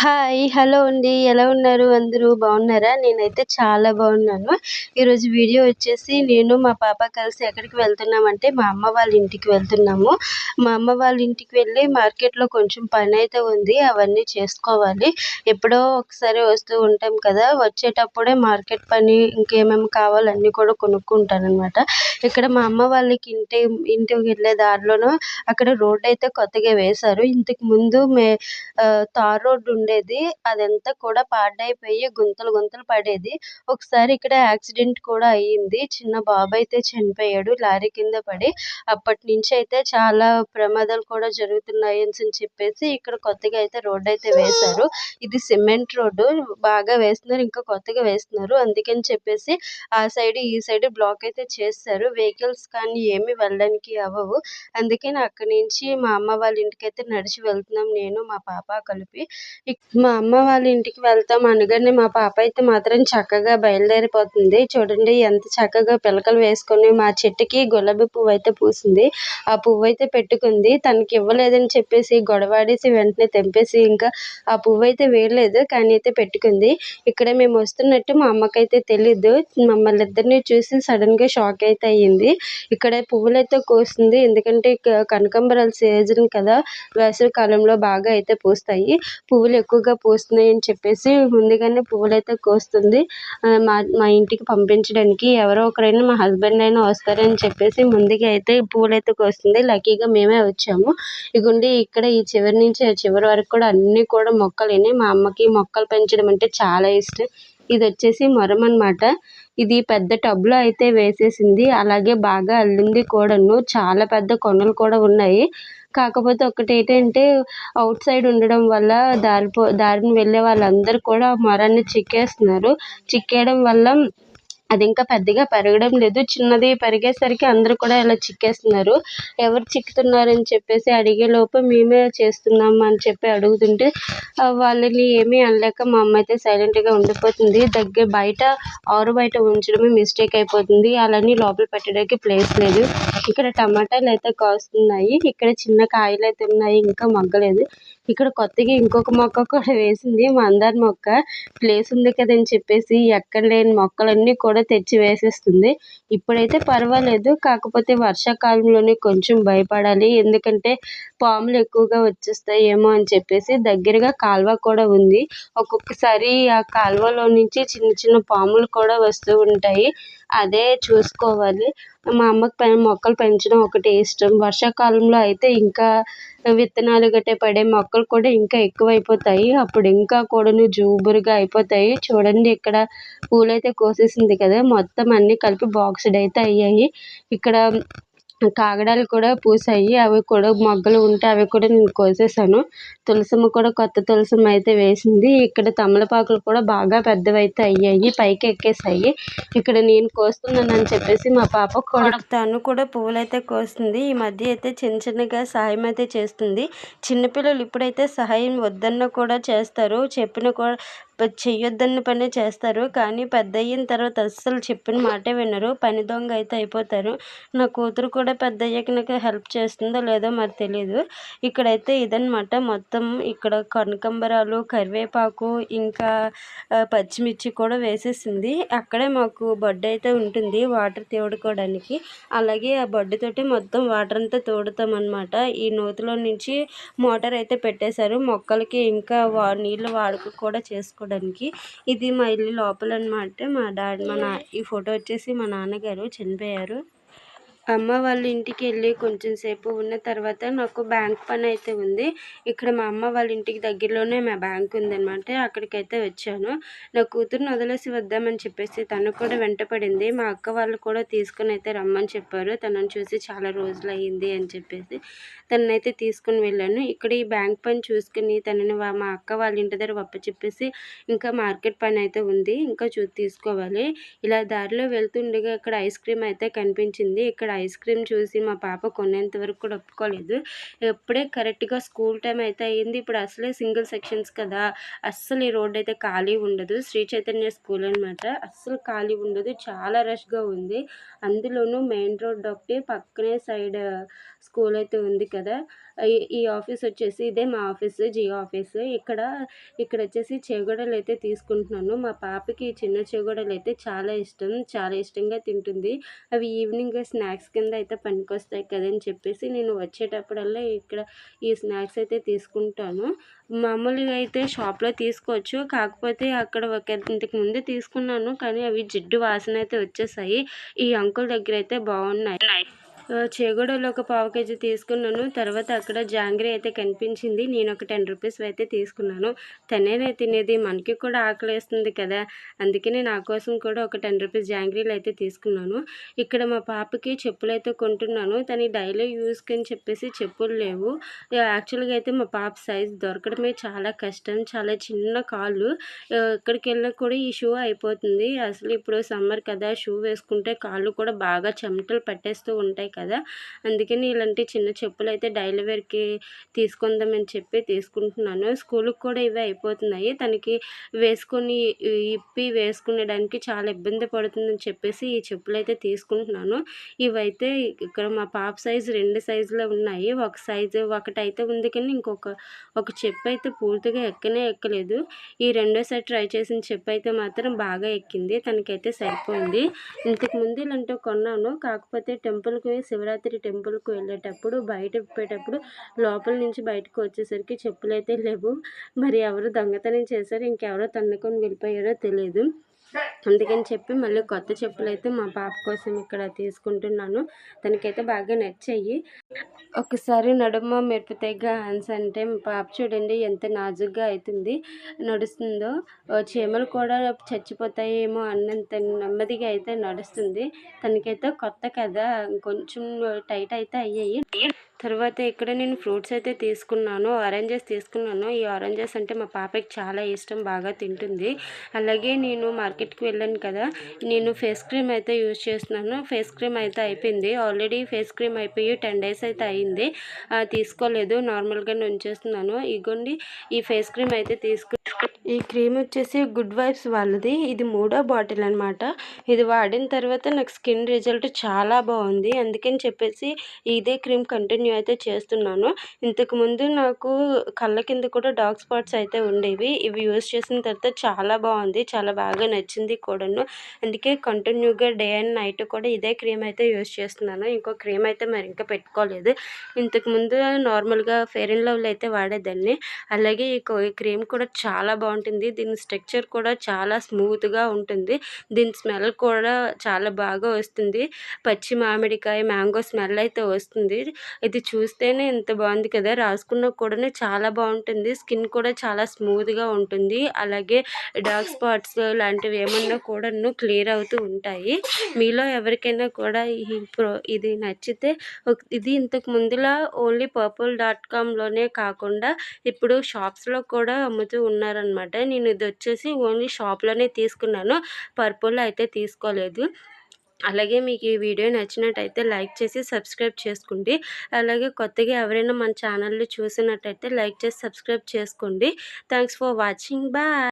Hi hello అండి. ఎలా ఉన్నారు? అందరూ బాగున్నారా? నేనైతే చాలా బాగున్నాను. ఈరోజు వీడియో వచ్చేసి నేను మా పాప కలిసి ఎక్కడికి వెళ్తున్నామంటే మా అమ్మ వాళ్ళ ఇంటికి వెళ్తున్నాము. మా అమ్మ వాళ్ళ ఇంటికి వెళ్ళి మార్కెట్లో కొంచెం పని అయితే ఉంది. అవన్నీ చేసుకోవాలి. ఎప్పుడో ఒకసారి వస్తూ ఉంటాం కదా. వచ్చేటప్పుడే మార్కెట్ పని ఇంకేమేమి కావాలన్నీ కూడా కొనుక్కుంటానమాట అనమాట ఇక్కడ మా అమ్మ వాళ్ళకి ఇంటి ఇంటికి వెళ్ళే దారిలోనూ అక్కడ రోడ్డు అయితే కొత్తగా వేశారు. ఇంతకు ముందు మే తార్ రోడ్డు ఉండేది. అదంతా కూడా పాడైపోయి గుంతలు గుంతలు పడేది. ఒకసారి ఇక్కడ యాక్సిడెంట్ కూడా అయ్యింది. చిన్న బాబు అయితే చనిపోయాడు లారీ కింద పడి. అప్పటి నుంచి అయితే చాలా ప్రమాదాలు కూడా జరుగుతున్నాయి అని చెప్పేసి ఇక్కడ కొత్తగా అయితే రోడ్డు అయితే వేశారు. ఇది సిమెంట్ రోడ్డు బాగా వేస్తున్నారు ఇంకా కొత్తగా వేస్తున్నారు. అందుకని చెప్పేసి ఆ సైడ్ ఈ సైడ్ బ్లాక్ అయితే చేస్తారు వెహికల్స్ కానీ ఏమి వెళ్ళడానికి అవ్వవు. అందుకని అక్కడి నుంచి మా అమ్మ వాళ్ళ ఇంటికి అయితే నడిచి వెళ్తున్నాం నేను మా పాప కలిపి. మా అమ్మ వాళ్ళ ఇంటికి వెళ్తాం. అనగానే మా పాప అయితే మాత్రం చక్కగా బయలుదేరిపోతుంది. చూడండి ఎంత చక్కగా పిలకలు వేసుకొని మా చెట్టుకి గులాబీ పువ్వు అయితే పూసింది. ఆ పువ్వు అయితే పెట్టుకుంది. తనకి ఇవ్వలేదని చెప్పేసి గొడవాడేసి వెంటనే తెంపేసి ఇంకా ఆ పువ్వు అయితే వేయలేదు. కానీ అయితే పెట్టుకుంది. ఇక్కడ మేము వస్తున్నట్టు మా అమ్మకైతే తెలీదు. మమ్మల్ని ఇద్దరిని చూసి సడన్గా షాక్ అయితే అయ్యింది. ఇక్కడ పువ్వులు అయితే కోస్తుంది ఎందుకంటే కనకంబరాల సీజన్ కదా. వేసవి కాలంలో బాగా అయితే పూస్తాయి. పువ్వులు ఎక్కువగా పూస్తున్నాయి అని చెప్పేసి ముందుగానే పువ్వులైతే కోస్తుంది. మా మా ఇంటికి పంపించడానికి ఎవరో ఒకరైనా మా హస్బెండ్ అయినా వస్తారని చెప్పేసి ముందుగా అయితే పువ్వులైతే కోస్తుంది. లక్కీగా మేమే వచ్చాము. ఇగుండి ఇక్కడ ఈ చివరి నుంచి ఆ చివరి వరకు కూడా అన్నీ కూడా మొక్కలేనే మా అమ్మకి మొక్కలు పెంచడం అంటే చాలా ఇష్టం. ఇది వచ్చేసి మొరం అనమాట ఇది పెద్ద టబ్లో అయితే వేసేసింది. అలాగే బాగా అల్లింది కూడాను. చాలా పెద్ద కొనలు కూడా ఉన్నాయి. కాకపోతే ఒకటి ఏంటంటే అవుట్ సైడ్ ఉండడం వల్ల దారి దారిని వెళ్ళే వాళ్ళందరూ కూడా మొరాన్ని చిక్కేస్తున్నారు. చిక్కేయడం వల్ల అది ఇంకా పెద్దగా పెరగడం లేదు. చిన్నది పెరిగేసరికి అందరూ కూడా ఇలా చిక్కేస్తున్నారు. ఎవరు చిక్కుతున్నారని చెప్పేసి అడిగే లోపు మేమే చేస్తున్నాం అని చెప్పి అడుగుతుంటే వాళ్ళని ఏమీ అనలేక మా అమ్మ అయితే సైలెంట్గా ఉండిపోతుంది. దగ్గర బయట ఆరు బయట ఉంచడమే మిస్టేక్ అయిపోతుంది. అలాని లోపల పెట్టడానికి ప్లేస్ లేదు. ఇక్కడ టమాటాలు అయితే కాస్తున్నాయి. ఇక్కడ చిన్న కాయలు అయితే ఉన్నాయి ఇంకా మగ్గలేదు. ఇక్కడ కొత్తగా ఇంకొక మొక్క కూడా వేసింది మందార మొక్క. ప్లేస్ ఉంది కదని చెప్పేసి ఎక్కడ లేని మొక్కలన్నీ కూడా తెచ్చి వేసేస్తుంది. ఇప్పుడైతే పర్వాలేదు కాకపోతే వర్షాకాలంలోనే కొంచెం భయపడాలి. ఎందుకంటే పాములు ఎక్కువగా వచ్చేస్తాయి ఏమో అని చెప్పేసి దగ్గరగా కాలువ కూడా ఉంది. ఒక్కొక్కసారి ఆ కాలువలో నుంచి చిన్న చిన్న పాములు కూడా వస్తూ ఉంటాయి. అదే చూసుకోవాలి. మా అమ్మకి మొక్కలు పెంచడం ఒకటి ఇష్టం. వర్షాకాలంలో అయితే ఇంకా విత్తనాలు గట్రా పడే మొక్కలు కూడా ఇంకా ఎక్కువైపోతాయి. అప్పుడు ఇంకా కూడాను జూబురుగా అయిపోతాయి. చూడండి ఇక్కడ పూలైతే కోసేసింది కదా. మొత్తం అన్నీ కలిపి బాక్స్డ్ అయితే అయ్యాయి. ఇక్కడ కాగడాలు కూడా పూసాయి. అవి కూడా మొగ్గలు ఉంటే అవి కూడా నేను కోసేసాను తులసమ్మ కూడా కొత్త తులసమ్మ అయితే వేసింది. ఇక్కడ తమలపాకులు కూడా బాగా పెద్దవైతే అయ్యాయి. పైకి ఎక్కేసాయి ఇక్కడ నేను కోస్తున్నాను అని చెప్పేసి మా పాప కూడా తను కూడా పువ్వులు అయితే కోస్తుంది. ఈ మధ్య అయితే చిన్న చిన్నగా సహాయం అయితే చేస్తుంది. చిన్నపిల్లలు ఇప్పుడైతే సహాయం వద్దన్న కూడా చేస్తారు. చెప్పిన కూడా చెయ్యొద్దన్న పనే చేస్తారు. కానీ పెద్ద అయిన తర్వాత అస్సలు చెప్పిన మాటే వినరు. పని దొంగ అయితే అయిపోతారు. నా కూతురు కూడా పెద్ద అయ్యాక నాకు హెల్ప్ చేస్తుందో లేదో మరి తెలియదు ఇక్కడైతే ఇదనమాట మొత్తం ఇక్కడ కనకంబరాలు కరివేపాకు ఇంకా పచ్చిమిర్చి కూడా వేసేసింది. అక్కడే మాకు బొడ్డు అయితే ఉంటుంది వాటర్ తోడుకోవడానికి. అలాగే ఆ బొడ్డుతోటి మొత్తం వాటర్ అంతా తోడుతాం అనమాట ఈ నూతిలో నుంచి మోటార్ అయితే పెట్టేశారు. మొక్కలకి ఇంకా వా నీళ్ళు వాడుక కూడా చేసుకో చేసుకోవడానికి ఇది మా ఇల్లు లోపల అనమాట మా డాడీ మా నా ఈ ఫోటో వచ్చేసి మా నాన్నగారు చనిపోయారు. అమ్మ వాళ్ళ ఇంటికి వెళ్ళి కొంచెం సేపు ఉన్న తర్వాత నాకు బ్యాంక్ పని అయితే ఉంది. ఇక్కడ మా అమ్మ వాళ్ళ ఇంటికి దగ్గరలోనే మా బ్యాంక్ ఉందన్నమాట. అక్కడికైతే వచ్చాను. నా కూతురుని వదిలేసి వద్దామని చెప్పేసి తను కూడా వెంటపడింది మా అక్క వాళ్ళు కూడా తీసుకుని అయితే రమ్మని చెప్పారు. తనని చూసి చాలా రోజులు అయ్యింది అని చెప్పేసి తననైతే తీసుకుని వెళ్ళాను. ఇక్కడ ఈ బ్యాంక్ పని చూసుకుని తనని మా అక్క వాళ్ళ ఇంటి దగ్గర చెప్పేసి ఇంకా మార్కెట్ పని అయితే ఉంది. ఇంకా చూ తీసుకోవాలి. ఇలా దారిలో వెళ్తుండగా ఇక్కడ ఐస్ క్రీమ్ అయితే కనిపించింది. ఇక్కడ ఐస్ క్రీమ్ చూసి మా పాప కొనేంత వరకు కూడా ఒప్పుకోలేదు. ఎప్పుడే కరెక్ట్గా స్కూల్ టైం అయితే అయ్యింది ఇప్పుడు అసలే సింగిల్ సెక్షన్స్ కదా. అస్సలు ఈ రోడ్ అయితే ఖాళీ ఉండదు. శ్రీ చైతన్య స్కూల్ అనమాట అస్సలు ఖాళీ ఉండదు. చాలా రష్గా ఉంది. అందులోనూ మెయిన్ రోడ్ ఒకటి పక్కనే సైడ్ స్కూల్ అయితే ఉంది కదా. ఈ- ఆఫీస్ వచ్చేసి ఇదే మా ఆఫీస్ జియో ఆఫీస్. ఇక్కడ ఇక్కడ వచ్చేసి చెగోడలు అయితే తీసుకుంటున్నాను. మా పాపకి చిన్న చెగోడలు అయితే చాలా ఇష్టం. చాలా ఇష్టంగా తింటుంది. అవి ఈవినింగ్ స్నాక్స్ కింద అయితే పనికొస్తాయి కదని చెప్పేసి నేను వచ్చేటప్పుడల్లా ఇక్కడ ఈ స్నాక్స్ అయితే తీసుకుంటాను. మామూలుగా అయితే షాప్లో తీసుకోవచ్చు. కాకపోతే అక్కడ ఒక ఇంతకు ముందే తీసుకున్నాను. కానీ అవి జిడ్డు వాసన అయితే వచ్చేసాయి. ఈ అంకుల్ దగ్గర అయితే బాగున్నాయి. చేగూడలో ఒక పావు కేజీ తీసుకున్నాను. తర్వాత అక్కడ జాంగ్రీ అయితే కనిపించింది. నేను ఒక టెన్ రూపీస్ అయితే తీసుకున్నాను. తనేనే తినేది. మనకి కూడా ఆకలి వేస్తుంది కదా. అందుకనే నా కోసం కూడా ఒక టెన్ రూపీస్ జాంగ్రీలు అయితే తీసుకున్నాను. ఇక్కడ మా పాపకి చెప్పులు అయితే కొంటున్నాను. తను డైలీ యూస్కి అని చెప్పేసి చెప్పులు లేవు. యాక్చువల్గా అయితే మా పాప సైజ్ దొరకడమే చాలా కష్టం. చాలా చిన్న కాళ్ళు. ఆ, ఎక్కడికి వెళ్ళినా కూడా ఈ షూ అయిపోతుంది. అసలు ఇప్పుడు సమ్మర్ కదా. షూ వేసుకుంటే కాళ్ళు కూడా బాగా చెమటలు పట్టేస్తూ ఉంటాయి కదా? అందుకని ఇలాంటి చిన్న చెప్పులు అయితే డైలీ వేర్కి తీసుకుందామని చెప్పి తీసుకుంటున్నాను. స్కూల్కి కూడా ఇవే అయిపోతున్నాయి. తనకి వేసుకొని ఇప్పి వేసుకునేడానికి చాలా ఇబ్బంది పడుతుందని చెప్పేసి ఈ చెప్పులు అయితే తీసుకుంటున్నాను. ఇవైతే ఇక్కడ మా పాప సైజు రెండు సైజులో ఉన్నాయి. ఒక సైజు ఒకటైతే ఉంది కానీ ఇంకొక ఒక చెప్పు అయితే పూర్తిగా ఎక్కనే ఎక్కలేదు. ఈ రెండోసారి ట్రై చేసిన చెప్పు అయితే మాత్రం బాగా ఎక్కింది. తనకైతే సరిపోయింది. ఇంతకు ముందు ఇలాంటివి కొన్నాను. కాకపోతే టెంపుల్కి శివరాత్రి టెంపుల్కి వెళ్ళేటప్పుడు బయట పెట్టేటప్పుడు లోపల నుంచి బయటకు వచ్చేసరికి చెప్పులు అయితే లేవు. మరి ఎవరు దొంగతనం చేశారు ఇంకెవరో తన్నుకొని వెళ్ళిపోయారో తెలియదు అందుకని చెప్పి మళ్ళీ కొత్త చెప్పులు అయితే మా పాప కోసం ఇక్కడ తీసుకుంటున్నాను. తనకైతే బాగా నచ్చాయి. ఒకసారి నడుమ మెరుపుతాయిగా హన్స్ అంటే మా పాప చూడండి ఎంత నాజుగ్గా అవుతుంది నడుస్తుందో. చీమలు కూడా చచ్చిపోతాయేమో అన్నంత నెమ్మదిగా అయితే నడుస్తుంది. తనకైతే కొత్త కదా కొంచెం టైట్ అయితే అయ్యాయి. తర్వాత ఇక్కడ నేను ఫ్రూట్స్ అయితే తీసుకున్నాను ఆరెంజెస్ తీసుకున్నాను. ఈ ఆరెంజెస్ అంటే మా పాపకి చాలా ఇష్టం బాగా తింటుంది. అలాగే నేను మార్కెట్కి వెళ్ళాను కదా నేను ఫేస్ క్రీమ్ అయితే యూజ్ చేస్తున్నాను. ఫేస్ క్రీమ్ అయితే అయిపోయింది. ఆల్రెడీ ఫేస్ క్రీమ్ అయిపోయి టెన్ డేస్ అయితే అయింది. తీసుకోలేదు. నార్మల్గానే ఉంచేస్తున్నాను. ఇగోండి ఈ ఫేస్ క్రీమ్ అయితే తీసుకు ఈ క్రీమ్ వచ్చేసి గుడ్ వైబ్స్ వాళ్ళది. ఇది మూడో బాటిల్ అనమాట ఇది వాడిన తర్వాత నాకు స్కిన్ రిజల్ట్ చాలా బాగుంది. అందుకని చెప్పేసి ఇదే క్రీమ్ కంటిన్యూ అయితే చేస్తున్నాను. ఇంతకు ముందు నాకు కళ్ళ కింద కూడా డార్క్ స్పాట్స్ అయితే ఉండేవి. ఇవి యూస్ చేసిన తర్వాత చాలా బాగుంది. చాలా బాగా నచ్చింది కూడాను. అందుకే కంటిన్యూగా డే అండ్ నైట్ కూడా ఇదే క్రీమ్ అయితే యూస్ చేస్తున్నాను. ఇంకో క్రీమ్ అయితే మరి ఇంకా పెట్టుకోలేదు. ఇంతకు ముందు నార్మల్గా ఫెయిర్ అండ్ లవ్లీ అయితే వాడేదాన్ని. అలాగే ఈ కో- ఈ క్రీమ్ కూడా చాలా చాలా బాగుంటుంది. దీని స్ట్రక్చర్ కూడా చాలా స్మూత్గా ఉంటుంది. దీని స్మెల్ కూడా చాలా బాగా వస్తుంది. పచ్చి మామిడికాయ మ్యాంగో స్మెల్ అయితే వస్తుంది. ఇది చూస్తేనే ఇంత బాగుంది కదా! రాసుకున్న కూడా చాలా బాగుంటుంది. స్కిన్ కూడా చాలా స్మూత్గా ఉంటుంది. అలాగే డార్క్ స్పాట్స్ లాంటివి ఏమన్నా కూడా క్లియర్ అవుతూ ఉంటాయి. మీలో ఎవరికైనా కూడా ఈ ప్రో ఇది నచ్చితే ఇది ఇంతకు ముందులా ఓన్లీ పర్పుల్ డాట్ కామ్లోనే కాకుండా ఇప్పుడు షాప్స్లో కూడా అమ్ముతూ ఉన్నారు? అనమాట నేను ఇది వచ్చేసి ఓన్లీ షాప్లోనే తీసుకున్నాను. పర్పుల్లో అయితే తీసుకోలేదు. అలాగే మీకు ఈ వీడియో నచ్చినట్టయితే లైక్ చేసి సబ్స్క్రైబ్ చేసుకోండి. అలాగే కొత్తగా ఎవరైనా మన ఛానల్ని చూసినట్టయితే లైక్ చేసి సబ్స్క్రైబ్ చేసుకోండి. Thanks for watching. బాయ్.